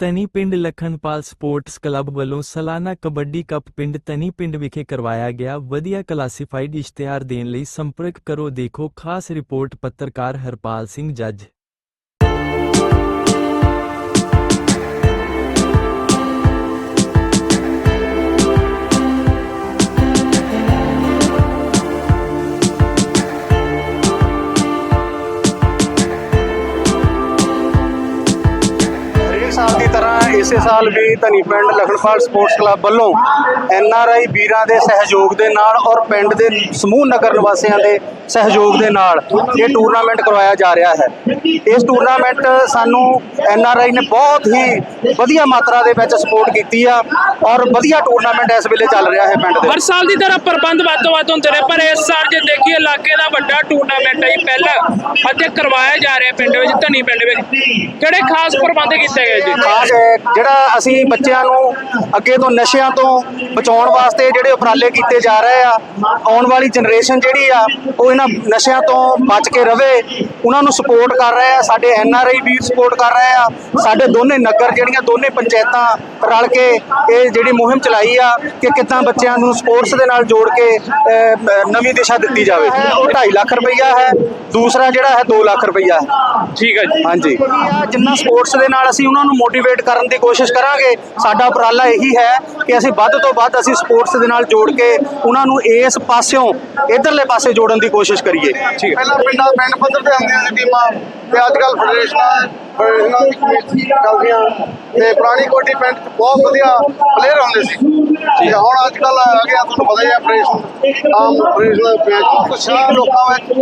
ਤਨੀ ਪਿੰਡ Lakhanpal sports club ਵੱਲੋਂ ਸਾਲਾਨਾ ਕਬੱਡੀ ਕੱਪ ਪਿੰਡ ਤਨੀ ਪਿੰਡ ਵਿਖੇ ਕਰਵਾਇਆ ਗਿਆ। ਵਧੀਆ ਕਲਾਸੀਫਾਈਡ ਇਸ਼ਤਿਹਾਰ ਦੇਣ ਲਈ ਸੰਪਰਕ ਕਰੋ, ਦੇਖੋ ਖਾਸ ਰਿਪੋਰਟ ਪੱਤਰਕਾਰ ਹਰਪਾਲ ਸਿੰਘ ਜੱਜ। ਹਰੇਕ ਇਸੇ ਸਾਲ ਵੀ ਧਨੀ ਪਿੰਡ ਲਖਨਪਾਲ ਸਪੋਰਟਸ ਕਲੱਬ ਵੱਲੋਂ ਐਨ ਆਰ ਆਈ ਵੀਰਾਂ ਦੇ ਸਹਿਯੋਗ ਦੇ ਨਾਲ ਔਰ ਪਿੰਡ ਦੇ ਸਮੂਹ ਨਗਰ ਨਿਵਾਸੀਆਂ ਦੇ ਸਹਿਯੋਗ ਦੇ ਨਾਲ ਇਹ ਟੂਰਨਾਮੈਂਟ ਕਰਵਾਇਆ ਜਾ ਰਿਹਾ ਹੈ। ਇਸ ਟੂਰਨਾਮੈਂਟ ਸਾਨੂੰ ਐਨ ਆਰ ਆਈ ਨੇ ਬਹੁਤ ਹੀ ਵਧੀਆ ਮਾਤਰਾ ਦੇ ਵਿੱਚ ਸਪੋਰਟ ਕੀਤੀ ਆ ਔਰ ਵਧੀਆ ਟੂਰਨਾਮੈਂਟ ਇਸ ਵੇਲੇ ਚੱਲ ਰਿਹਾ ਹੈ ਪਿੰਡ ਦੇ ਹਰ ਸਾਲ ਦੀ ਤਰ੍ਹਾਂ ਪ੍ਰਬੰਧ ਵੱਧ ਵੱਧ ਹੁੰਦੇ ਨੇ ਪਰ ਇਸ ਸਾਲ ਜੇ ਦੇਖੀਏ ਇਲਾਕੇ ਦਾ ਵੱਡਾ ਟੂਰਨਾਮੈਂਟ ਹੈ ਪਹਿਲਾ ਅਤੇ ਕਰਵਾਇਆ ਜਾ ਰਿਹਾ ਪਿੰਡ ਵਿੱਚ ਧਨੀ ਪਿੰਡ ਵਿੱਚ। ਕਿਹੜੇ ਖਾਸ ਪ੍ਰਬੰਧ ਕੀਤੇ ਗਏ ਜੀ? ਖਾਸ ਜਿਹੜਾ ਅਸੀਂ ਬੱਚਿਆਂ ਨੂੰ ਅੱਗੇ ਤੋਂ ਨਸ਼ਿਆਂ ਤੋਂ ਬਚਾਉਣ ਵਾਸਤੇ ਜਿਹੜੇ ਉਪਰਾਲੇ ਕੀਤੇ ਜਾ ਰਹੇ ਆ ਆਉਣ ਵਾਲੀ ਜਨਰੇਸ਼ਨ ਜਿਹੜੀ ਆ ਉਹ ਇਹਨਾਂ ਨਸ਼ਿਆਂ ਤੋਂ ਬਚ ਕੇ ਰਵੇ ਉਹਨਾਂ ਨੂੰ ਸਪੋਰਟ ਕਰ ਰਹੇ ਆ ਸਾਡੇ N R I Veer support ਕਰ ਰਹੇ ਆ ਸਾਡੇ ਦੋਨੇ ਨਗਰ ਜਿਹੜੀਆਂ ਦੋਨੇ ਪੰਚਾਇਤਾਂ ਰਲ ਕੇ ਇਹ ਜਿਹੜੀ ਮੁਹਿੰਮ ਚਲਾਈ ਆ ਕਿ ਕਿੱਦਾਂ ਬੱਚਿਆਂ ਨੂੰ ਸਪੋਰਟਸ ਦੇ ਨਾਲ ਜੋੜ ਕੇ ਨਵੀਂ ਦਿਸ਼ਾ ਦਿੱਤੀ ਜਾਵੇ। ਉਹ 2.5 ਲੱਖ ਰੁਪਈਆ ਹੈ ਦੂਸਰਾ ਜਿਹੜਾ ਹੈ 2 ਲੱਖ ਰੁਪਈਆ ਹੈ। ਠੀਕ ਹੈ ਜੀ। ਹਾਂਜੀ। ਜਿੰਨਾ ਸਪੋਰਟਸ ਦੇ ਨਾਲ ਅਸੀਂ ਉਹਨਾਂ ਨੂੰ ਮੋਟੀਵੇਟ ਕਰਨ ਦੀ ਕੋਸ਼ਿਸ਼ ਕਰਾਂਗੇ ਸਾਡਾ ਉਪਰਾਲਾ ਇਹੀ ਹੈ ਕਿ ਅਸੀਂ ਵੱਧ ਤੋਂ ਵੱਧ ਅਸੀਂ ਸਪੋਰਟਸ ਦੇ ਨਾਲ ਜੋੜ ਕੇ ਉਹਨਾਂ ਨੂੰ ਇਸ ਪਾਸਿਓਂ ਇਧਰਲੇ ਪਾਸੇ ਜੋੜਨ ਦੀ ਕੋਸ਼ਿਸ਼ ਕਰੀਏ। ਠੀਕ ਹੈ। ਪਹਿਲਾਂ ਪਿੰਡਾਂ ਪਿੰਡ ਪੱਧਰ ਤੇ ਆਉਂਦੀਆਂ ਸੀ ਟੀਮਾਂ। ਤੇ ਅੱਜ ਕੱਲ ਫੈਡਰੇਸ਼ਨਾਂ ਫੈਡਰੇਸ਼ਨਾਂ ਦੀ ਕਮੇਟੀ ਚੱਲਦੀਆਂ। ਤੇ ਪੁਰਾਣੀ ਕੋਟੀ ਪਿੰਡ 'ਚ ਬਹੁਤ ਵਧੀਆ ਪਲੇਅਰ ਆਉਂਦੇ ਸੀ। ਤੇ ਹੁਣ ਅੱਜ ਕੱਲ ਆ ਗਿਆ ਤੁਹਾਨੂੰ ਪਤਾ ਹੀ ਹੈ ਫੈਡਰੇਸ਼ਨ ਆਮ ਫੈਡਰੇਸ਼ਨ ਮੈਚ ਉਤਸ਼ਾਹ ਲੋਕਾਂ ਵਿੱਚ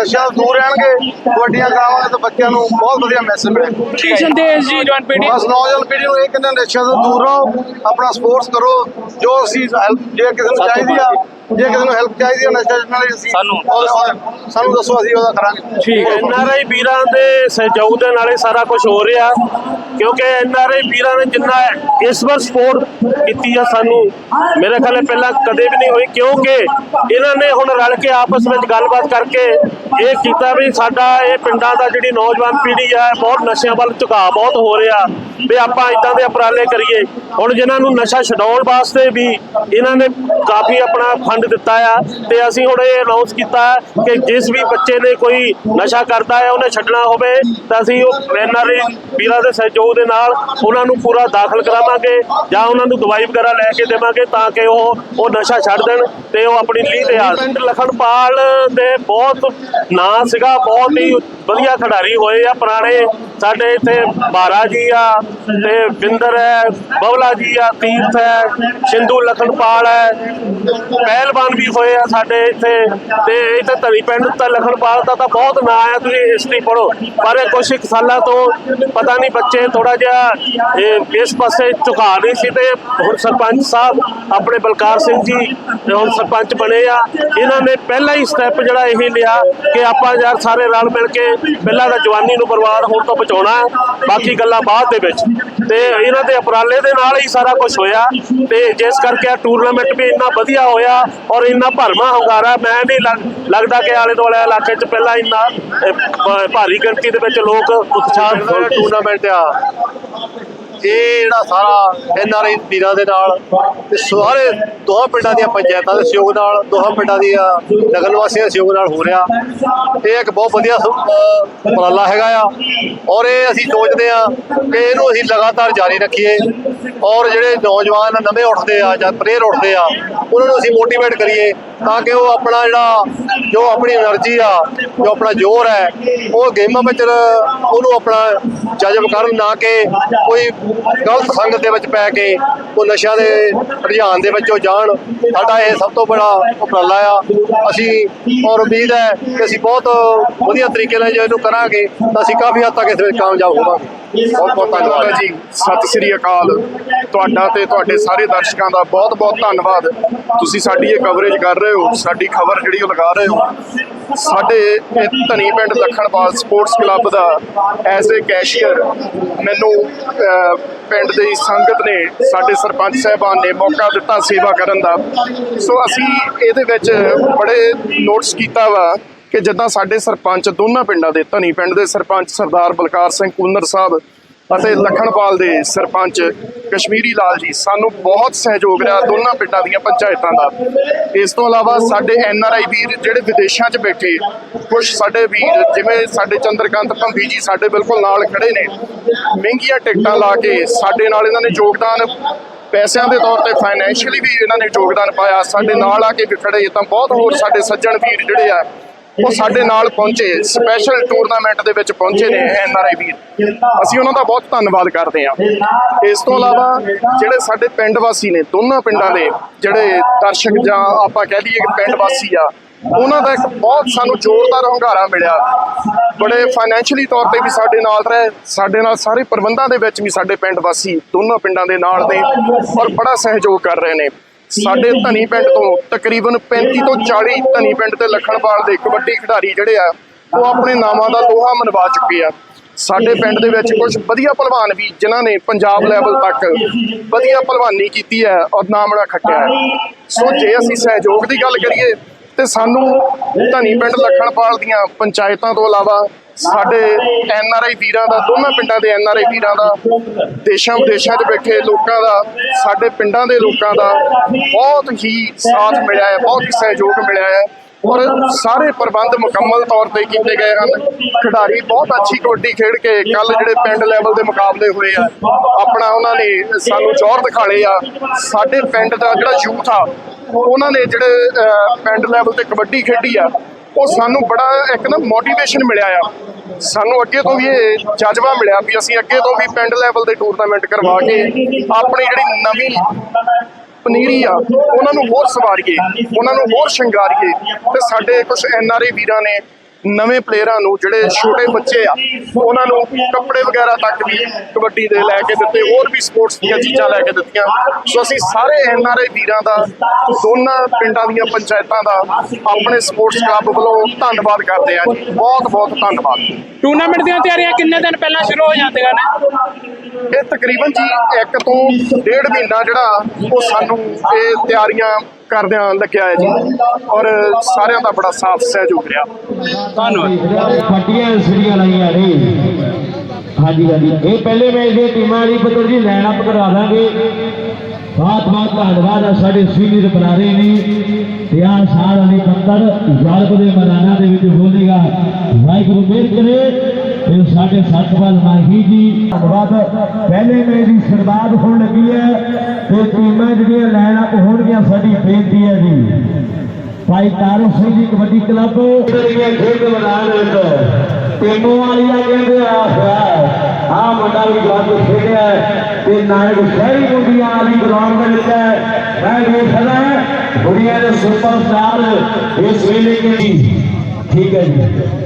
ਨਸ਼ਾ ਦੂਰ ਰਹਿਣਗੇ ਕਬੱਡੀਆਂ ਕਰਾਵਾਂਗੇ ਤਾਂ ਬੱਚਿਆਂ ਨੂੰ ਬਹੁਤ ਵਧੀਆ ਮੈਸੇਜ ਮਿਲੇਗਾ ਕੀ ਸੰਦੇਸ਼ ਜੀ ਜਵਾਨ ਪੀੜ੍ਹੀ। ਬਸ ਨੌਜਵਾਨ ਪੀੜ੍ਹੀ ਨੂੰ ਇਹ ਕਹਿੰਦੇ ਨਸ਼ਿਆਂ ਤੋਂ ਦੂਰ ਰਹੋ ਆਪਣਾ ਸਪੋਰਟਸ ਕਰੋ। ਜੋ ਅਸੀਂ ਹੈਲਪ ਜੇ ਕਿਸੇ ਨੂੰ ਚਾਹੀਦੀ ਆ ਜੇ ਕਿਸੇ ਨੂੰ ਹੈਲਪ ਚਾਹੀਦੀ ਆ ਨਸ਼ਾ ਛੱਡਣ ਲਈ ਅਸੀਂ ਸਾਨੂੰ। ਸਾਨੂੰ ਦੱਸੋ ਅਸੀਂ ਉਹਦਾ ਕਰਾਂਗੇ। ਠੀਕ ਹੈ। ਐਨਆਰਆਈ ਵੀਰਾਂ ਦੇ ਸਹਿਯੋਗ ਦੇ ਨਾਲ ਇਹ ਸਾਰਾ ਕੁਝ ਹੋ ਰਿਹਾ, ਕਿਉਂਕਿ ਐਨਆਰਆਈ ਵੀਰਾਂ ਨੇ ਜਿੰਨਾ ਇਸ ਵਾਰ ਸਪੋਰਟ ਕੀਤੀ ਆ ਸਾਨੂੰ, ਮੇਰੇ ਖਿਆਲੇ ਪਹਿਲਾਂ ਕਦੇ ਵੀ ਨਹੀਂ ਹੋਈ, ਕਿਉਂਕਿ ਇਹਨਾਂ ਨੇ ਹੁਣ ਰਲ ਕੇ ਆਪਸ ਵਿੱਚ ਗੱਲਬਾਤ ਕਰਕੇ ਇਹ ਕੀਤਾ ਵੀ ਸਾਡਾ ਇਹ ਪਿੰਡਾਂ ਦਾ ਜਿਹੜੀ ਨੌਜਵਾਨ ਪੀੜ੍ਹੀ ਆ ਬਹੁਤ ਨਸ਼ਿਆਂ ਵੱਲ ਝੁਕਾਅ ਬਹੁਤ ਹੋ ਰਿਹਾ। ਵੀ ਆਪਾਂ ਇਦਾਂ ਦੇ ਉਪਰਾਲੇ ਕਰੀਏ। ਹੁਣ ਜਿਨ੍ਹਾਂ ਨੂੰ ਨਸ਼ਾ ਛਡਾਉਣ ਵਾਸਤੇ ਵੀ ਇਹਨਾਂ ਨੇ ਕਾਫੀ ਆਪਣਾ ਫੰਡ ਦਿੱਤਾ ਆ, ਤੇ ਅਸੀਂ ਹੁਣ ਇਹ ਅਨਾਉਂਸ ਕੀਤਾ ਕਿ ਜਿਸ ਵੀ ਬੱਚੇ ਨੇ ਕੋਈ ਨਸ਼ਾ ਕਰਦਾ ਹੈ ਉਹਨੇ ਛੱਡਣਾ ਹੋਵੇ, ਤਾਂ ਅਸੀਂ ਉਹ ਐਨਆਰਆਈ ਵੀਰਾਂ ਦੇ ਸਹਿਯੋਗ ਦੇ ਨਾਲ ਉਹਨਾਂ ਨੂੰ ਪੂਰਾ ਦਾਖਲ ਕਰਾਵਾਂਗੇ ਜਾਂ ਉਹਨਾਂ ਨੂੰ ਦਵਾਈ ਵਗੈਰਾ ਲੈ ਕੇ ਦੇਵਾਂਗੇ ਤਾਂ ਕਿ ਉਹ ਉਹ ਨਸ਼ਾ ਛੱਡ ਦੇਣ ਤੇ ਉਹ ਆਪਣੀ ਲੀਹ ਤੇ ਆ ਪਿੰਡ ਲਖਨਪਾਲ ਦੇ ਬਹੁਤ ਨਾਂ ਸੀਗਾ ਬਹੁਤ ਹੀ ਵਧੀਆ ਖਿਡਾਰੀ ਹੋਏ ਆ, ਪੁਰਾਣੇ ਸਾਡੇ ਇੱਥੇ ਬਾਰਾ ਜੀ ਆ ਤੇ ਬਿੰਦਰ ਹੈ ਬਵਲਾ ਜੀ ਆ, ਤੀਰਥ ਹੈ, ਸਿੰਧੂ ਲਖਨਪਾਲ ਹੈ, ਪਹਿਲਵਾਨ ਵੀ ਹੋਏ ਆ ਸਾਡੇ ਇੱਥੇ ਤੇ ਇੱਥੇ ਧਰੀ ਪਿੰਡ ਤਾਂ ਲਖਨਪਾਲ ਦਾ ਤਾਂ ਬਹੁਤ ਨਾਂ ਆ, ਤੁਸੀਂ ਹਿਸਟਰੀ ਪੜੋ ਪਰ ਇਹ ਕੁਛ ਕੁ ਸਾਲਾਂ ਤੋਂ ਪਤਾ ਨਹੀਂ ਬੱਚੇ ਥੋੜਾ ਜਿਹਾ ਇਹ ਇਸ ਪਾਸੇ ਝੁਕਾ ਨਹੀਂ ਸੀ ਤੇ ਹੁਣ ਸਰਪੰਚ ਸਾਹਿਬ ਆਪਣੇ ਬਲਕਾਰ ਸਿੰਘ ਜੀ ਹੁਣ ਸਰਪੰਚ ਬਣੇ ਆ। ਇਹਨਾਂ ਨੇ ਪਹਿਲਾ ਹੀ ਸਟੈਪ ਜਿਹੜਾ ਇਹ ਲਿਆ ਕਿ ਆਪਾਂ ਯਾਰ ਸਾਰੇ ਰਲ ਮਿਲ ਕੇ ਪਹਿਲਾਂ ਤਾਂ ਜਵਾਨੀ ਨੂੰ ਬਰਬਾਦ ਹੋਣ ਤੋਂ ਬਚਾਉਣਾ ਬਾਕੀ ਗੱਲਾਂ ਬਾਅਦ ਦੇ ਵਿੱਚ। ਤੇ ਇਹਨਾਂ ਦੇ ਉਪਰਾਲੇ ਦੇ ਨਾਲ ਹੀ ਸਾਰਾ ਕੁਝ ਹੋਇਆ। ਤੇ ਜਿਸ ਕਰਕੇ ਆ ਟੂਰਨਾਮੈਂਟ ਵੀ ਇੰਨਾ ਵਧੀਆ ਹੋਇਆ ਔਰ ਇੰਨਾ ਭਰਮਾ ਹੁੰਗਾਰਾ ਮੈਂ ਨਹੀਂ ਲੱਗ- ਲੱਗਦਾ ਕਿ ਆਲੇ ਦੁਆਲੇ ਇਲਾਕੇ 'ਚ ਪਹਿਲਾਂ ਇੰਨਾ ਭਾਰੀ ਗਿਣਤੀ ਦੇ ਵਿੱਚ ਲੋਕ ਉਤਸ਼ਾਹ ਟੂਰਨਾਮੈਂਟ ਆ ਇਹ ਜਿਹੜਾ ਸਾਰਾ ਐੱਨ ਆਰ ਆਈ ਵੀਰਾਂ ਦੇ ਨਾਲ ਤੇ ਸਾਰੇ ਦੋਹਾਂ ਪਿੰਡਾਂ ਦੀਆਂ ਪੰਚਾਇਤਾਂ ਦੇ ਸਹਿਯੋਗ ਨਾਲ, ਦੋਹਾਂ ਪਿੰਡਾਂ ਦੀਆਂ ਨਗਰ ਨਿਵਾਸੀਆਂ ਦੇ ਸਹਿਯੋਗ ਨਾਲ ਹੋ ਰਿਹਾ। ਇਹ ਇੱਕ ਬਹੁਤ ਵਧੀਆ ਉਪਰਾਲਾ ਹੈਗਾ ਆ। ਔਰ ਇਹ ਅਸੀਂ ਸੋਚਦੇ ਆ ਕਿ ਇਹਨੂੰ ਅਸੀਂ ਲਗਾਤਾਰ ਜਾਰੀ ਰੱਖੀਏ। ਔਰ ਜਿਹੜੇ ਨੌਜਵਾਨ ਨਵੇਂ ਉੱਠਦੇ ਆ ਜਾਂ ਪ੍ਰੇਅਰ ਉੱਠਦੇ ਆ, ਉਹਨਾਂ ਨੂੰ ਅਸੀਂ ਮੋਟੀਵੇਟ ਕਰੀਏ। ਤਾਂ ਕਿ ਉਹ ਆਪਣਾ ਜਿਹੜਾ ਜੋ ਆਪਣੀ એનર્ਜੀ ਆ, ਜੋ ਆਪਣਾ ਜ਼ੋਰ ਹੈ, ਉਹ ਗੇਮਾਂ ਵਿੱਚ ਉਹਨੂੰ ਆਪਣਾ ਜਜ਼ਬ ਕਰਨ, ਨਾ ਕਿ ਕੋਈ ਗਲਤ ਸੰਗਤ ਦੇ ਵਿੱਚ ਪੈ ਕੇ ਉਹ ਨਸ਼ਿਆਂ ਦੇ ਰੁਝਾਨ ਦੇ ਵਿੱਚੋਂ ਜਾਣ। ਸਾਡਾ ਇਹ ਸਭ ਤੋਂ ਬੜਾ ਉਪਰਾਲਾ ਆ। ਅਸੀਂ ਔਰ ਉਮੀਦ ਹੈ ਕਿ ਅਸੀਂ ਬਹੁਤ ਵਧੀਆ ਤਰੀਕੇ ਨਾਲ ਜੇ ਇਹਨੂੰ ਕਰਾਂਗੇ, ਤਾਂ ਅਸੀਂ ਕਾਫੀ ਹੱਦ ਤੱਕ ਇਸ ਵਿੱਚ ਕਾਮਯਾਬ ਹੋਵਾਂਗੇ। ਬਹੁਤ ਬਹੁਤ ਧੰਨਵਾਦ। ਜੀ, ਸਤਿ ਸ੍ਰੀ ਅਕਾਲ। ਤੁਹਾਡਾ ਤੇ ਤੁਹਾਡੇ ਸਾਰੇ ਦਰਸ਼ਕਾਂ ਦਾ ਬਹੁਤ ਬਹੁਤ ਧੰਨਵਾਦ। ਤੁਸੀਂ ਸਾਡੀ ਇਹ ਕਵਰੇਜ ਕਰ ਰਹੇ ਹੋ ਹੋ? ਸਾਡੀ ਖਬਰ ਜਿਹੜੀ ਉਹ ਲਗਾ ਰਹੇ ਹੋ? ਸਾਡੇ ਇਹ ਧਨੀ ਪਿੰਡ ਲਖਣਪਾਲ ਸਪੋਰਟਸ ਕਲੱਬ ਦਾ ਐਜ਼ ਏ ਕੈਸ਼ੀਅਰ ਮੈਨੂੰ ਪਿੰਡ ਦੀ ਸੰਗਤ ਨੇ ਸਾਡੇ ਸਰਪੰਚ ਸਾਹਿਬਾਨ ਨੇ ਮੌਕਾ ਦਿੱਤਾ ਸੇਵਾ ਕਰਨ ਦਾ। ਸੋ ਅਸੀਂ ਇਹਦੇ ਵਿੱਚ ਬੜੇ ਨੋਟਿਸ ਕੀਤਾ ਵਾ ਕਿ ਜਿੱਦਾਂ ਸਾਡੇ ਸਰਪੰਚ ਦੋਨਾਂ ਪਿੰਡਾਂ ਦੇ, ਧਨੀ ਪਿੰਡ ਦੇ ਸਰਪੰਚ ਸਰਦਾਰ ਬਲਕਾਰ ਸਿੰਘ ਕੂਨਰ ਸਾਹਿਬ ਅਤੇ ਲਖਣਪਾਲ ਦੇ ਸਰਪੰਚ ਕਸ਼ਮੀਰੀ ਲਾਲ ਜੀ, ਸਾਨੂੰ ਬਹੁਤ ਸਹਿਯੋਗ ਰਿਹਾ ਦੋਨਾਂ ਪਿੰਡਾਂ ਦੀਆਂ ਪੰਚਾਇਤਾਂ ਦਾ। ਇਸ ਤੋਂ ਇਲਾਵਾ ਸਾਡੇ ਐਨ ਆਰ ਆਈ ਵੀਰ ਜਿਹੜੇ ਵਿਦੇਸ਼ਾਂ 'ਚ ਬੈਠੇ ਕੁਝ ਸਾਡੇ ਵੀਰ ਜਿਵੇਂ ਸਾਡੇ ਚੰਦਰਕਾਂਤ ਭੰਬੀ ਜੀ ਸਾਡੇ ਬਿਲਕੁਲ ਨਾਲ ਖੜੇ ਨੇ, ਮਹਿੰਗੀਆਂ ਟਿਕਟਾਂ ਲਾ ਕੇ ਸਾਡੇ ਨਾਲ ਇਹਨਾਂ ਨੇ ਯੋਗਦਾਨ, ਪੈਸਿਆਂ ਦੇ ਤੌਰ ਤੇ ਫਾਈਨੈਂਸ਼ੀਅਲੀ ਵੀ ਇਹਨਾਂ ਨੇ ਯੋਗਦਾਨ ਪਾਇਆ, ਸਾਡੇ ਨਾਲ ਆ ਕੇ ਵੀ ਖੜੇ ਤਾਂ ਬਹੁਤ ਹੋਰ ਸਾਡੇ ਸੱਜਣ ਵੀਰ ਜਿਹੜੇ ਆ ਉਹ ਸਾਡੇ ਨਾਲ ਪਹੁੰਚੇ ਸਪੈਸ਼ਲ ਟੂਰਨਾਮੈਂਟ ਦੇ ਵਿੱਚ ਪਹੁੰਚੇ ਨੇ ਐਨ ਆਰ ਆਈ ਵੀਰ ਅਸੀਂ ਉਹਨਾਂ ਦਾ ਬਹੁਤ ਧੰਨਵਾਦ ਕਰਦੇ ਹਾਂ। ਇਸ ਤੋਂ ਇਲਾਵਾ ਜਿਹੜੇ ਸਾਡੇ ਪਿੰਡ ਵਾਸੀ ਨੇ, ਦੋਨਾਂ ਪਿੰਡਾਂ ਦੇ ਜਿਹੜੇ ਦਰਸ਼ਕ ਜਾਂ ਆਪਾਂ ਕਹਿ ਲਈਏ ਕਿ ਪਿੰਡ ਵਾਸੀ ਆ, ਉਹਨਾਂ ਦਾ ਇੱਕ ਬਹੁਤ ਸਾਨੂੰ ਜ਼ੋਰਦਾਰ ਹੰਗਾਰਾ ਮਿਲਿਆ। ਬੜੇ ਫਾਈਨੈਂਸ਼ੀਅਲੀ ਤੌਰ ਤੇ ਵੀ ਸਾਡੇ ਨਾਲ ਰਹੇ, ਸਾਡੇ ਨਾਲ ਸਾਰੇ ਪ੍ਰਬੰਧਾਂ ਦੇ ਵਿੱਚ ਵੀ ਸਾਡੇ ਪਿੰਡ ਵਾਸੀ ਦੋਨਾਂ ਪਿੰਡਾਂ ਦੇ ਨਾਲ ਨੇ ਔਰ ਬੜਾ ਸਹਿਯੋਗ ਕਰ ਰਹੇ ਨੇ। ਸਾਡੇ ਧਨੀ ਪਿੰਡ ਤੋਂ ਤਕਰੀਬਨ 35 ਤੋਂ 40 ਧਨੀ ਪਿੰਡ ਤੇ ਲਖਣਪਾਲ ਦੇ ਕਬੱਡੀ ਖਿਡਾਰੀ ਜਿਹੜੇ ਆ ਉਹ ਆਪਣੇ ਨਾਮਾਂ ਦਾ ਲੋਹਾ ਮਨਵਾ ਚੁੱਕੇ ਆ। ਸਾਡੇ ਪਿੰਡ ਦੇ ਵਿੱਚ ਕੁਝ ਵਧੀਆ ਪਹਿਲਵਾਨ ਵੀ ਜਿਨ੍ਹਾਂ ਨੇ ਪੰਜਾਬ ਲੈਵਲ ਤੱਕ ਵਧੀਆ ਪਹਿਲਵਾਨੀ ਕੀਤੀ ਹੈ ਔਰ ਨਾਮੜਾ ਖੱਟਿਆ ਹੈ। ਸੋ ਜੇ ਅਸੀਂ ਸਹਿਯੋਗ ਦੀ ਗੱਲ ਕਰੀਏ ਤੇ ਸਾਨੂੰ ਧਨੀ ਪਿੰਡ ਲਖਣਪਾਲ ਦੀਆਂ ਪੰਚਾਇਤਾਂ ਤੋਂ ਇਲਾਵਾ ਸਾਡੇ ਐਨ ਆਰ ਆਈ ਵੀਰਾਂ ਦਾ, ਦੋਨਾਂ ਪਿੰਡਾਂ ਦੇ ਐਨ ਆਰ ਆਈ ਵੀਰਾਂ ਦਾ, ਦੇਸ਼ਾਂ ਵਿਦੇਸ਼ਾਂ 'ਚ ਬੈਠੇ ਲੋਕਾਂ ਦਾ, ਸਾਡੇ ਪਿੰਡਾਂ ਦੇ ਲੋਕਾਂ ਦਾ ਬਹੁਤ ਹੀ ਸਾਥ ਮਿਲਿਆ ਹੈ, ਬਹੁਤ ਹੀ ਸਹਿਯੋਗ ਮਿਲਿਆ ਹੈ ਔਰ ਸਾਰੇ ਪ੍ਰਬੰਧ ਮੁਕੰਮਲ ਤੌਰ ਤੇ ਕੀਤੇ ਗਏ ਹਨ। ਖਿਡਾਰੀ ਬਹੁਤ ਅੱਛੀ ਕਬੱਡੀ ਖੇਡ ਕੇ ਕੱਲ ਜਿਹੜੇ ਪਿੰਡ ਲੈਵਲ ਦੇ ਮੁਕਾਬਲੇ ਹੋਏ ਆ, ਆਪਣਾ ਉਹਨਾਂ ਨੇ ਸਾਨੂੰ ਜ਼ੋਰ ਦਿਖਾਲੇ ਆ। ਸਾਡੇ ਪਿੰਡ ਦਾ ਜਿਹੜਾ ਯੂਥ ਆ, ਉਹਨਾਂ ਨੇ ਜਿਹੜੇ ਪਿੰਡ ਲੈਵਲ ਤੇ ਕਬੱਡੀ ਖੇਡੀ ਆ ਉਹ ਸਾਨੂੰ ਬੜਾ ਇੱਕ ਨਾ ਮੋਟੀਵੇਸ਼ਨ ਮਿਲਿਆ ਆ। ਸਾਨੂੰ ਅੱਗੇ ਤੋਂ ਵੀ ਇਹ ਜਜ਼ਬਾ ਮਿਲਿਆ ਵੀ ਅਸੀਂ ਅੱਗੇ ਤੋਂ ਵੀ ਪਿੰਡ ਲੈਵਲ ਦੇ ਟੂਰਨਾਮੈਂਟ ਕਰਵਾ ਕੇ ਆਪਣੀ ਜਿਹੜੀ ਨਵੀਂ ਪਨੀਰੀ ਆ, ਉਹਨਾਂ ਨੂੰ ਹੋਰ ਸਵਾਰੀਏ, ਉਹਨਾਂ ਨੂੰ ਹੋਰ ਸ਼ਿੰਗਾਰੀਏ। ਤੇ ਸਾਡੇ ਕੁਝ ਐਨ ਆਰ ਆਈ ਵੀਰਾਂ ਨੇ ਨਵੇਂ ਪਲੇਅਰਾਂ ਨੂੰ ਜਿਹੜੇ ਛੋਟੇ ਬੱਚੇ ਆ ਉਹਨਾਂ ਨੂੰ ਕੱਪੜੇ ਵਗੈਰਾ ਤੱਕ ਵੀ ਕਬੱਡੀ ਦੇ ਲੈ ਕੇ ਦਿੱਤੇ ਹੋਰ ਵੀ ਸਪੋਰਟਸ ਦੀਆਂ ਚੀਜ਼ਾਂ ਲੈ ਕੇ ਦਿੱਤੀਆਂ। ਸੋ ਅਸੀਂ ਸਾਰੇ ਐਨ ਆਰ ਆਈ ਵੀਰਾਂ ਦਾ ਦੋਨਾਂ ਪਿੰਡਾਂ ਦੀਆਂ ਪੰਚਾਇਤਾਂ ਦਾ ਆਪਣੇ ਸਪੋਰਟਸ ਕਲੱਬ ਵੱਲੋਂ ਧੰਨਵਾਦ ਕਰਦੇ ਆ ਜੀ। ਬਹੁਤ ਬਹੁਤ ਧੰਨਵਾਦ। ਟੂਰਨਾਮੈਂਟ ਦੀਆਂ ਤਿਆਰੀਆਂ ਕਿੰਨੇ ਦਿਨ ਪਹਿਲਾਂ ਸ਼ੁਰੂ ਹੋ ਜਾਂਦੀਆਂ ਨੇ? ਇਹ ਤਕਰੀਬਨ ਜੀ ਇੱਕ ਤੋਂ ਡੇਢ ਮਹੀਨਾ ਜਿਹੜਾ ਉਹ ਸਾਨੂੰ ਇਹ ਤਿਆਰੀਆਂ ਕਰਦਿਆਂ ਲੱਗਿਆ ਹੈ ਜੀ। ਔਰ ਸਾਰਿਆਂ ਦਾ ਬੜਾ ਸਾਥ, ਸਹਿਯੋਗ ਰਿਹਾ। ਧੰਨਵਾਦ। ਫੱਟੀਆਂ ਸਿੜੀਆਂ ਲਾਈਆਂ ਨੇ। ਹਾਂਜੀ ਹਾਂਜੀ। ਇਹ ਪਹਿਲੇ ਮੈਚ ਦੇ ਟੀਮਾਂ ਵਾਲੀ ਪੁੱਤਰ ਜੀ ਲਾਈਨ ਅਪ ਕਰਵਾ ਦਾਂਗੇ। ਬਹੁਤ ਬਹੁਤ ਧੰਨਵਾਦ ਆ ਸਾਡੇ ਸੀਨੀਅਰ ਬੁਲਾਰੇ ਨੇ। ਤੇ ਆਹ ਸਾਲ ਵਾਲੀ ਪੰਤਰ ਯੂਰਪ ਦੇ ਮੈਦਾਨਾਂ ਦੇ ਵਿੱਚ ਬੋਲੇਗਾ। ਵਾਹਿਗੁਰੂ, ਮਿਹਰ ਕਰੇ। ਤੇ ਸਾਡੇ ਸਤਪਾਲ ਮਾਹੀ ਜੀ। ਧੰਨਵਾਦ। ਪਹਿਲੇ ਮੈਚ ਦੀ ਸ਼ੁਰੂਆਤ ਹੋਣ ਲੱਗੀ ਹੈ ਤੇ ਟੀਮਾਂ ਜਿਹੜੀਆਂ ਲਾਈਨ ਅਪ ਹੋਣਗੀਆਂ, ਸਾਡੀ ਬੇਨਤੀ ਹੈ ਜੀ। ਭਾਈ ਤਾਰੂ ਸਿੰਘ ਜੀ, ਕਬੱਡੀ ਕਲੱਬ। ਜਿਹੜੀਆਂ ਖੇਡ ਮੈਦਾਨ ਵਿੱਚ ਟੀਮੋਂ ਵਾਲੀਆਂ ਕਹਿੰਦੇ ਆ ਆ ਮੁੰਡਾ ਤੇ ਨਾਇਕ ਸ਼ਹਿਰੀ ਮੁੰਡੀਆਂ ਵਾਲੀ ਗਰਾਊਂਡ ਦੇ ਵਿੱਚ ਹੈ। ਮੈਂ ਵੇਖਦਾ ਦੁਨੀਆ ਦੇ ਸੁਪਰਸਟਾਰ ਇਸ ਵੇਲੇ ਕੇ ਠੀਕ ਹੈ ਜੀ।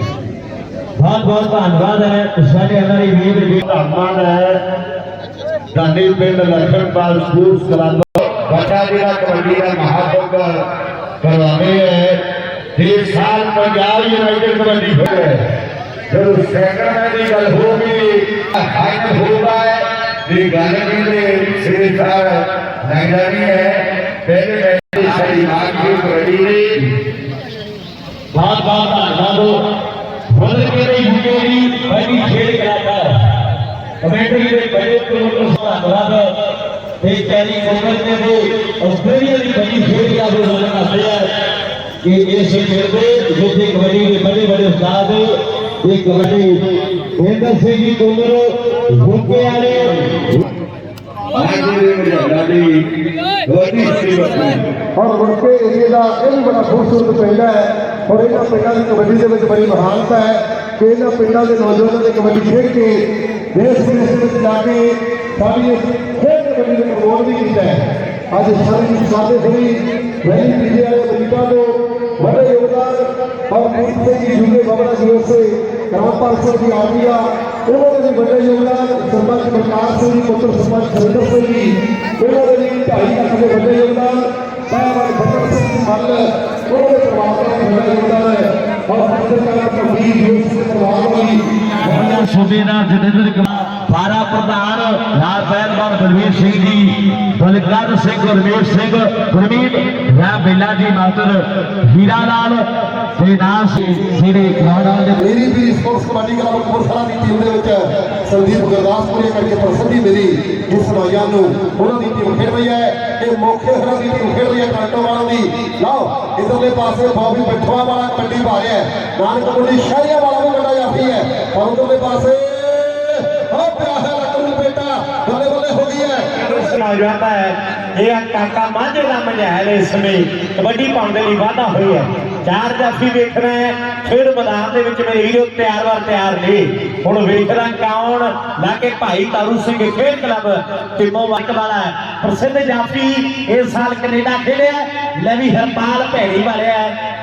ਬਹੁਤ ਬਹੁਤ ਧੰਨਵਾਦ ਹੈ ਸਾਡੇ ਅੰਦਰ ਹੀ ਵੀਰ ਜੀ ਧੰਨਵਾਦ ਹੈ ਸਾਡੇ ਪਿੰਡ ਲਖਨਪਾਲ ਸਪੋਰਟਸ ਕਲੱਬ ਬੱਚਾ ਜਿਹੜਾ ਕਬੱਡੀ ਦਾ ਮਹਾਕੁੰਭ ਕਰਵਾਉਂਦੇ ਹੈ ਇਹ ਸਾਲ ਪੰਜਾਬ ਯੂਨਾਈਟਿਡ ਕਬੱਡੀ ਖੇਡ ਜਦੋਂ ਸੈਕੰਡ ਮੈਚ ਦੀ ਗੱਲ ਹੋ ਗਈ ਫਾਈਨਲ ਹੋਗਾ ਹੈ ਇਹ ਗੱਲ ਕਹਿੰਦੇ ਸ੍ਰੀ ਸਾਹਿਬ ਨਗਰਾਨੀ ਹੈ ਪਹਿਲੇ ਮੈਚ ਦੀ ਸਾਡੀ ਮਾਂ ਦੀ ਕਬੱਡੀ ਨੇ ਬਹੁਤ ਬਹੁਤ ਧੰਨਵਾਦ ਕਮੇਟੀ ਦੇ ਬੜੇ ਪ੍ਰਮੁੱਖ ਧੰਨਵਾਦ ਤੇ ਕੈਰੀ ਕੋਮਲ ਨੇ ਦੇ ਆਸਟ੍ਰੇਲੀਆ ਦੀ ਬੜੀ ਖੇਡ ਦਾ ਆਯੋਜਨ ਕਰਦੇ ਆ ਕਿ ਇਸ ਖੇਡ ਦੇ ਜਿੱਥੇ ਕਬੱਡੀ ਦੇ ਬੜੇ ਬੜੇ ਉਸਤਾਦ ਇਹ ਕਬੱਡੀ ਇੰਦਰ ਸਿੰਘ ਜੀ ਕੋਮਰ ਹੁੱਕੇ ਵਾਲੇ ਔਰ ਵਰਕੇ ਏਰੀਏ ਦਾ ਇਹ ਵੀ ਬੜਾ ਖੂਬਸੂਰਤ ਪਿੰਡ ਹੈ ਔਰ ਇਹਨਾਂ ਪਿੰਡਾਂ ਦੀ ਕਬੱਡੀ ਦੇ ਵਿੱਚ ਬੜੀ ਮਹਾਨਤਾ ਹੈ ਕਿ ਇਹਨਾਂ ਪਿੰਡਾਂ ਦੇ ਨੌਜਵਾਨਾਂ ਨੇ ਕਬੱਡੀ ਖੇਡ ਕੇ ਦੇਸ਼ ਵਿਦੇਸ਼ ਵਿੱਚ ਜਾ ਕੇ ਸਾਡੀ ਇਸ ਖੇਡ ਕਬੱਡੀ ਨੂੰ ਪ੍ਰਮੋਟ ਵੀ ਕੀਤਾ ਹੈ ਅੱਜ ਸਾਰੀ ਸਾਡੇ ਸਰੀ ਵੈਲੀ ਪੀਜੇ ਵਾਲੇ ਬਰੀਟਾ ਤੋਂ ਵੱਡੇ ਯੋਗਦਾਨ ਔਰ ਮੂਰਤ ਸਿੰਘ ਜੀ ਜੁਗੇ ਬਾਬਾ ਜੀ ਉਸੇ ਰਾਮਪਾਲ ਸਿੰਘ ਦੀ ਆਗਿਆ ਉਹਨਾਂ ਦੇ ਵੀ ਵੱਡੇ ਯੋਗਦਾਨ ਸਰਪੰਚ ਪ੍ਰਕਾਸ਼ ਸਿੰਘ ਜੀ ਪੁੱਤਰ ਸਰਪੰਚ ਖਰਿੰਦਰ ਸਿੰਘ ਜੀ ਉਹਨਾਂ ਦੇ ਵੀ ਢਾਈ ਲੱਖ ਦੇ ਵੱਡੇ ਯੋਗਦਾਨ ਪਹਿਲਵਾਨ ਬੱਬਰ ਸਿੰਘ ਜੀ ਮੱਲ ਉਹਨਾਂ ਦੇ ਪਰਿਵਾਰ ਦਾ ਵੀ ਪ੍ਰਧਾਨ ਰਾਜ ਪਹਿਲਵਾਨ ਬਲਵੀਰ ਸਿੰਘ ਜੀ ਬਲਕਾਰ ਸਿੰਘ ਗੁਰਮੇਸ਼ ਸਿੰਘ, ਗੁਰਮੀਤ, ਰਾਮ ਬੇਲਾ ਜੀ, ਮਾਤਰ ਹੀਰਾ ਲਾਲ ਤੇ ਨਾਲ ਜਿਹੜੇ ਖਿਡਾਰਾਂ ਦੇ ਮੇਰੀ ਵੀ ਸਪੋਰਟਸ ਕਬੱਡੀ ਕਲੱਬ ਕਪੂਰਥਲਾ ਦੀ ਟੀਮ ਦੇ ਵਿੱਚ ਸੰਦੀਪ ਗੁਰਦਾਸਪੁਰੇ ਕਰਕੇ ਪ੍ਰਸਿੱਧੀ ਮਿਲੀ ਇਸ ਨੌਜਵਾਨ ਨੂੰ। ਉਹਨਾਂ ਦੀ ਟੀਮ ਖੇਡ ਰਹੀ ਹੈ ਇਹ ਮੌਕੇ ਉਹਨਾਂ ਦੀ ਟੀਮ ਖੇਡ ਰਹੀ ਹੈ ਕਾਂਟੋ ਵਾਲਾ ਦੀ। ਲਓ, ਇਧਰਲੇ ਪਾਸੇ ਬੌਬੀ ਬਿੱਠਵਾ ਵਾਲਾ ਕਬੱਡੀ ਪਾ ਨਾਨਕ ਮੁੰਡੀ ਸ਼ਾਹੀਆ ਵਾਲਾ ਵੀ ਵੱਡਾ ਜਾਫੀ ਹੈ। ਔਰ ਉਧਰਲੇ ਪਾਸੇ ਹੋ ਪਿਆ ਹੈ ਲਕਰੂ ਬੇਟਾ ਬੱਲੇ ਬੱਲੇ ਹੋ ਗਈ ਹੈ ਜਾਂਦਾ ਹੈ। ਇਹ ਕਾਕਾ ਮਾਝੇ ਦਾ ਮਝੈਲ ਇਸ ਸਮੇਂ। ਕਬੱਡੀ ਪਾਉਣ ਦੇ ਲਈ ਵਾਧਾ ਹੋਈ ਹੈ। ਚਾਰ ਜਾਫੀ ਵੇਖਣਾ ਹੈ। ਫਿਰ ਮੈਦਾਨ ਦੇ ਵਿੱਚ ਮੇਰੇ ਵੀਰੋ ਤਿਆਰ ਵਾਰ ਤਿਆਰ ਨੇ। ਹੁਣ ਵੇਖਣਾ ਕੌਣ? ਲਾ ਕੇ ਭਾਈ ਤਾਰੂ ਸਿੰਘ ਖੇਡ ਕਲੱਬ। ਟਿਮੋ ਵਰਕ ਵਾਲਾ ਪ੍ਰਸਿੱਧ ਜਾਫੀ ਇਸ ਸਾਲ ਕੈਨੇਡਾ ਖੇਡਿਆ ਲੈ ਵੀ ਹਰਪਾਲ ਭੈਣੀ ਵਾਲਿਆ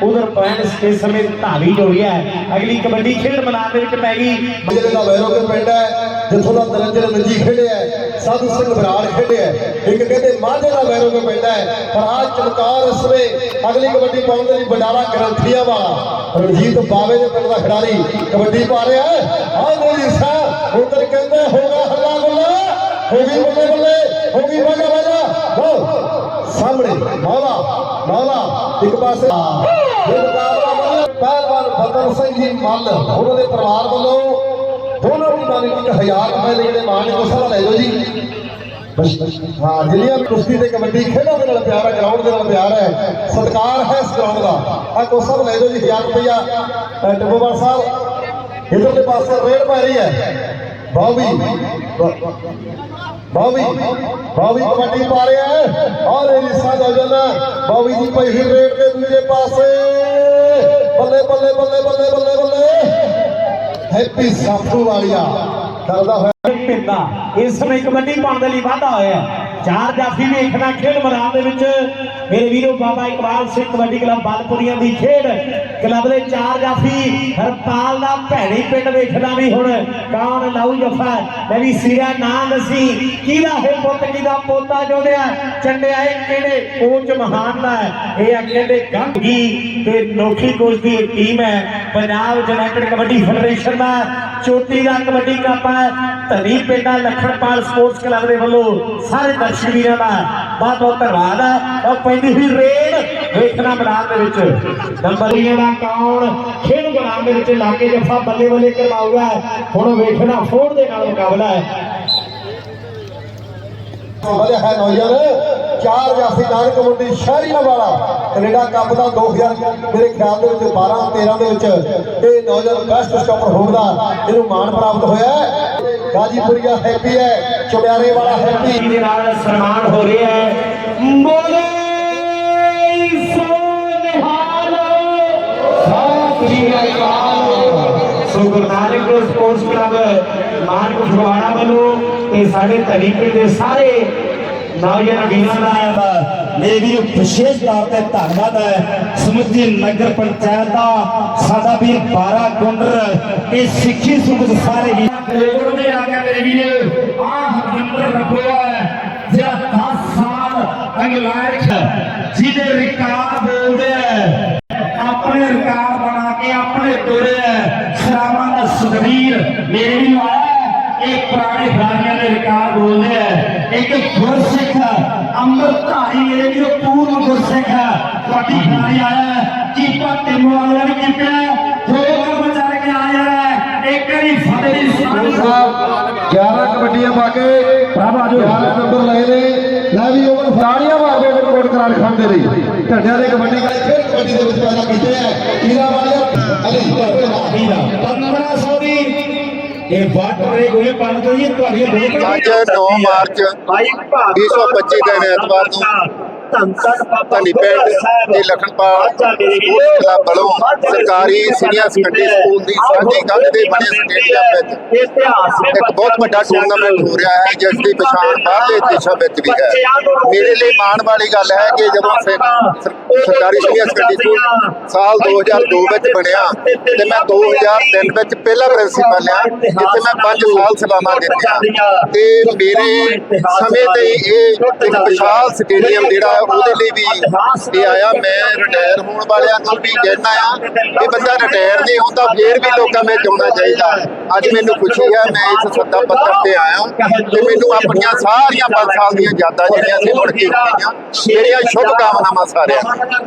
ਉਧਰ ਪੁਆਇੰਟਸ ਇਸ ਸਮੇਂ ਧਾਵੀ ਜੋੜਿਆ ਹੈ। ਅਗਲੀ ਕਬੱਡੀ ਖੇਡ ਮੈਦਾਨ ਦੇ ਵਿੱਚ ਪੈ ਗਈ। ਜਿਹੜੇ ਦਾ ਵੈਰੋ ਕੇ ਪਿੰਡ ਹੈ ਜਿੱਥੋਂ ਦਾ ਨਰਿੰਦਰ ਮੰਜੀ ਖੇਡਿਆ ਹੈ, ਸਾਧੂ ਸਿੰਘ ਬਰਾੜ ਖੇਡਿਆ। ਇੱਕ ਕਹਿੰਦੇ ਮਾਝੇ ਦਾ ਵੈਰੋ ਕੇ ਪਿੰਡ ਹੈ। ਪਰ ਆਹ ਚਮਕਾਰ ਇਸ ਵੇ ਅਗਲੀ ਕਬੱਡੀ ਪਾਉਣ ਦੇ ਲਈ ਬੰਡਾਲਾ ਗ੍ਰੰਥੀਆ ਵਾਲਾ ਰਣਜੀਤ ਬਾਵੇ ਦੇ ਪਿੰਡ ਦਾ ਖਿਡਾਰੀ ਕਬੱਡੀ ਪਾ ਰਿਹਾ ਹੈ। ਆਹ ਗੋਲੀ ਸਾ ਉਧਰ ਕਹਿੰਦੇ ਹੋਗਾ ਹੱਲਾ ਗੁੱਲਾ। ਹੋ ਗਈ ਬੱਲੇ ਬੱਲੇ ਹੋ ਗਈ ਵਾਜਾ ਵਾਜਾ ਹੋ ਸਾਹਮਣੇ ਮੌਲਾ ਮੌਲਾ ਇੱਕ ਪਾਸੇ। ਇਹ ਮੁਕਾਬਲਾ ਵਧੀਆ। ਪਹਿਲਵਾਨ ਬਦਲ ਸਿੰਘ ਜੀ ਮੱਲ ਉਹਨਾਂ ਦੇ ਪਰਿਵਾਰ ਵੱਲੋਂ ਦੋਨੋਂ ਵੀ ਮਾਨੀ ਇੱਕ ਹਜ਼ਾਰ ਦੇ ਜਿਹੜੇ ਮਾਨ ਨੇ ਕੋਸਾ ਲੈ ਜਾਓ ਜੀ। ਬਸ, ਹਾਂ ਜਿਹੜੀਆਂ ਕੁਸ਼ਤੀ ਤੇ ਕਬੱਡੀ ਖੇਡਾਂ ਦੇ ਨਾਲ ਪਿਆਰ ਹੈ ਗਰਾਊਂਡ ਦੇ ਨਾਲ ਪਿਆਰ ਹੈ, ਸਤਿਕਾਰ ਹੈ ਇਸ ਗਰਾਊਂਡ ਦਾ ਆ ਕੋਸਾ ਲੈ ਜਾਓ ਜੀ 1000 ਰੁਪਇਆ ਟੱਬੋਵਾਲ ਸਾਹਿਬ ਇਧਰਲੇ ਪਾਸੇ ਰੇਡ ਪੈ ਰਹੀ ਹੈ। ਬਾਬੀ ਬਾਵੀ ਬਾਬੀ ਕਬੱਡੀ ਪਾ ਰਿਹਾ ਹੈ। ਔਰ ਇਹ ਲਿਸਾ ਦਾ ਜਨ। ਬਾਵੀ ਦੀ ਪਈ ਰੇਡ ਦੇ ਦੂਜੇ ਪਾਸੇ। ਹੈਪੀ ਸਾਫੂ ਵਾਲੀਆ। ਕਰਦਾ ਹੋਇਆ। ਪਿੰਦਾ ਇਸ ਸਮੇਂ ਕਬੱਡੀ ਪਾਉਣ ਦੇ ਲਈ ਵਾਧਾ ਹੋਇਆ। ਚਾਰ ਜਾਫੀ ਵੇਖਣਾ ਖੇਡ ਮੈਦਾਨ ਦੇ ਵਿੱਚ। ਮੇਰੇ ਵੀਰੋ, ਬਾਬਾ ਇਕਬਾਲ ਸਿੰਘ ਕਬੱਡੀ ਕਲੱਬ ਬਾਲਪੁਰੀਆਂ ਦੀ ਖੇਡ ਕਲੱਬ ਦੇ ਚਾਰ ਜਾਫੀ ਹਰਪਾਲ ਦਾ ਭੈਣੀ ਪਿੰਡ ਵੇਖਣਾ ਵੀ ਹੁਣ ਕੌਣ ਲਾਊ ਜਫਾ। ਮੈਂ ਵੀ ਸਿਰਾ ਨਾਂ ਦਸੀ, ਕਿਹਦਾ ਹੈ ਪੁੱਤ, ਕਿਹਦਾ ਪੋਤਾ ਜੋੜਿਆ? ਚੰਡਿਆ ਕਿਹੜੇ ਕੋਚ ਮਹਾਨ ਦਾ ਇਹ ਆ ਕਹਿੰਦੇ ਗੰਗੀ ਤੇ ਨੋਖੀ ਕੋਚ ਦੀ ਟੀਮ ਹੈ। ਪੰਜਾਬ ਯੂਨਾਈਟਿਡ ਕਬੱਡੀ ਫੈਡਰੇਸ਼ਨ ਦਾ ਚੋਟੀ ਦਾ ਕਬੱਡੀ ਕੱਪ ਹੈ। ਧਨੀ ਪਿੰਡਾ ਲਖਣਪਾਲ ਸਪੋਰਟਸ ਕਲੱਬ ਦੇ ਵੱਲੋਂ ਸਾਰੇ ਦਰਸ਼ਕ ਵੀਰਾਂ ਦਾ ਬਹੁਤ ਬਹੁਤ ਧੰਨਵਾਦ ਹੈ ਔਰ ਪੈਂਦੀ ਹੋਈ ਰੇਡ ਵੇਖਣਾ ਮੈਦਾਨ ਦੇ ਵਿੱਚ। ਨੰਬਰੀਆਂ ਦਾ ਕੌਣ? ਖੇਡ ਮੈਦਾਨ ਦੇ ਵਿੱਚ ਲਾ ਕੇ ਬੱਲੇ ਬੱਲੇ ਕਰਵਾਊਗਾ। ਹੁਣ ਵੇਖਣਾ ਫੋੜ ਦੇ ਨਾਲ ਮੁਕਾਬਲਾ ਹੈ। ਵਧਿਆ ਹੈ ਨੌਜਵਾਨ। ਚਾਰ ਜਾਫੀ ਨਾਨਕ ਮੁੰਡੀ ਸ਼ਹਿਰੀਆਂ ਵਾਲਾ ਕੈਨੇਡਾ ਕੱਪ ਦਾ 2000 ਮੇਰੇ ਖਿਆਲ ਦੇ ਵਿੱਚ 12 13 ਦੇ ਵਿੱਚ। ਇਹ ਨੌਜਵਾਨ ਬੈਸਟ ਸਟਾਪਰ ਹੋਣ ਦਾ ਇਹਨੂੰ ਮਾਣ ਪ੍ਰਾਪਤ ਹੋਇਆ ਗਾਜੀਪੁਰੀਆ ਹੈਪੀ ਹੈ ਚੁੜਿਆਰੇ ਵਾਲਾ ਹੈਪੀ ਦੇ ਨਾਲ ਸਨਮਾਨ ਹੋ ਰਿਹਾ ਹੈ? ਬੋਲੇ ਸੋ ਨਿਹਾਲ ਸਤਿ ਸ਼੍ਰੀ ਅਕਾਲ ਸੋ ਗੁਰੂ ਨਾਨਕ ਦੇਵ ਸਪੋਰਟਸ ਕਲੱਬ ਮਾਨਕ ਫਗਵਾੜਾ ਵੱਲੋਂ ਤੇ ਸਾਡੇ ਤਰੀਕੇ ਦੇ ਸਾਰੇ ਨੌਜਵਾਨ ਵੀਰਾਂ ਦਾ ਮੇਰੇ ਵੀਰ ਵਿਸ਼ੇਸ਼ ਤੌਰ ਤੇ ਧੰਨਵਾਦ ਹੈ। ਸਮੁੱਚੀ ਨਗਰ ਪੰਚਾਇਤ ਦਾ ਸਾਡਾ ਵੀਰ 12 ਕੁੰਡਰ ਇਹ ਸਿੱਖੀ ਸੁਖ ਸਾਰੇ ਹੀ ਲੋਕਾਂ ਨੇ ਆ ਮੇਰੇ ਵੀਰ, ਆਹ ਨੰਬਰ ਰੱਖਿਆ ਹੈ, ਜਿਹੜਾ 10 ਸਾਲ ਇੰਗਲੈਂਡ ਜਿਹਦੇ ਰਿਕਾਰਡ ਬੋਲਦੇ ਆ, ਆਪਣੇ ਰਿਕਾਰਡ ਬਣਾ ਕੇ ਆਪਣੇ ਤੋੜੇ ਸ਼ਰਾਬਾਂ ਦਾ ਸੁਖਵੀਰ ਮੇਰੇ ਵੀ ਆਇਆ ਇਹ ਪੁਰਾਣੇ ਖਿਡਾਰੀਆਂ ਦੇ ਰਿਕਾਰਡ ਬੋਲਦੇ ਆ। ਇੱਕ ਗੁਰਸਿੱਖ, ਅੰਮ੍ਰਿਤਧਾਰੀ ਮੇਰੇ ਵੀ ਪੂਰਨ ਗੁਰਸਿੱਖ ਤੁਹਾਡੀ ਖਿਡਾਰੀ ਆਇਆ ਕੀਪਾ ਟਿਮੋ ਵਾਲਿਆਂ ਨੇ ਕੀਤਾ ਹੈ ਸਾਨੀ ਸਾਹਿਬ 11 ਕਬੱਡੀਆਂ ਪਾ ਕੇ ਪ੍ਰਭ ਆਜੋ। 11 ਨੰਬਰ ਲਏ ਨੇ। ਲੈ ਵੀ ਓਵਰ ਫਾੜੀਆਂ ਮਾਰ ਕੇ ਰਿਕਾਰਡ ਕਰਾ ਲਖਾਣ ਦੇ ਲਈ ਢੰਡਿਆਂ ਦੇ ਕਬੱਡੀ ਕਰ ਫਿਰ ਕਬੱਡੀ ਦੇ ਵਿੱਚ ਪੈਦਾ ਕੀਤੇ ਆ। ਕੀਰਾ ਵਾਲੀਆ ਅਲੀ 1500 ਦੀ ਇਹ ਵਾਟਰ ਰੇ ਕੋਈ ਪੰਨ ਤੋਂ ਜੀ ਤੁਹਾਡੀਆਂ ਦੋ ਅੱਜ 9 ਮਾਰਚ 2025 ਦਿਨ ਐਤਵਾਰ ਨੂੰ ਧੰਨ ਧੰਨ ਬਾਬਾ ਧਨੀ ਪਿੰਡ ਤੇ ਲਖਣਪਾਲ ਸਪੋਰਟਸ ਕਲੱਬ ਵੱਲੋਂ ਸਰਕਾਰੀ ਸੀਨੀਅਰ ਸੈਕੰਡਰੀ ਸਕੂਲ ਦੀ ਸਾਂਝੀ ਕੰਧ ਦੇ ਬਣੇ ਸਟੇਡੀਅਮ ਵਿੱਚ। ਇਤਿਹਾਸ ਇੱਕ ਬਹੁਤ ਵੱਡਾ ਟੂਰਨਾਮੈਂਟ ਹੋ ਰਿਹਾ ਹੈ ਜਿਸ ਦੀ ਪਛਾਣ ਬਾਹਰਲੇ ਦੇਸ਼ਾਂ ਵਿੱਚ ਵੀ ਹੈ। ਮੇਰੇ ਲਈ ਮਾਣ ਵਾਲੀ ਗੱਲ ਹੈ ਕਿ ਜਦੋਂ ਸੇ- ਸਰ- ਸਰਕਾਰੀ ਸੀਨੀਅਰ ਸੈਕੰਡਰੀ ਸਕੂਲ ਸਾਲ 2002 ਵਿੱਚ ਬਣਿਆ ਤੇ ਮੈਂ 2003 ਵਿੱਚ ਪਹਿਲਾ ਪ੍ਰਿੰਸੀਪਲ ਆ ਜਿੱਥੇ ਮੈਂ 5 ਸਾਲ ਸੇਵਾਵਾਂ ਦਿੱਤੀਆਂ। ਤੇ ਮੇਰੇ ਸਮੇਂ ਤੇ ਇਹ ਇੱਕ ਵਿਸ਼ਾਲ ਸਟੇਡੀਅਮ ਜਿਹੜਾ ਹੈ ਉਹਦੇ ਲਈ ਵੀ ਇਹ ਆਇਆ। ਮੈਂ ਰਿਟਾਇਰ ਹੋਣ ਵਾਲਿਆਂ ਨੂੰ ਵੀ ਕਹਿਣਾ ਆ ਕਿ ਬੰਦਾ ਰਿਟਾਇਰ ਨਹੀਂ ਹੁੰਦਾ, ਫੇਰ ਵੀ ਲੋਕਾਂ ਵਿੱਚ ਆਉਣਾ ਚਾਹੀਦਾ। ਅੱਜ ਮੈਨੂੰ ਖੁਸ਼ੀ ਹੈ ਮੈਂ ਇਸ ਸੱਦਾ ਪੱਤਰ ਤੇ ਆਇਆ ਤੇ ਮੈਨੂੰ ਆਪਣੀਆਂ ਸਾਰੀਆਂ 5 ਸਾਲ ਦੀਆਂ ਯਾਦਾਂ ਜਿਹੜੀਆਂ ਸੀ ਮੁੜ ਕੇ ਆਈਆਂ ਮੇਰੀਆਂ ਸ਼ੁਭ ਕਾਮਨਾਵਾਂ ਸਾਰਿਆਂ ਨੂੰ।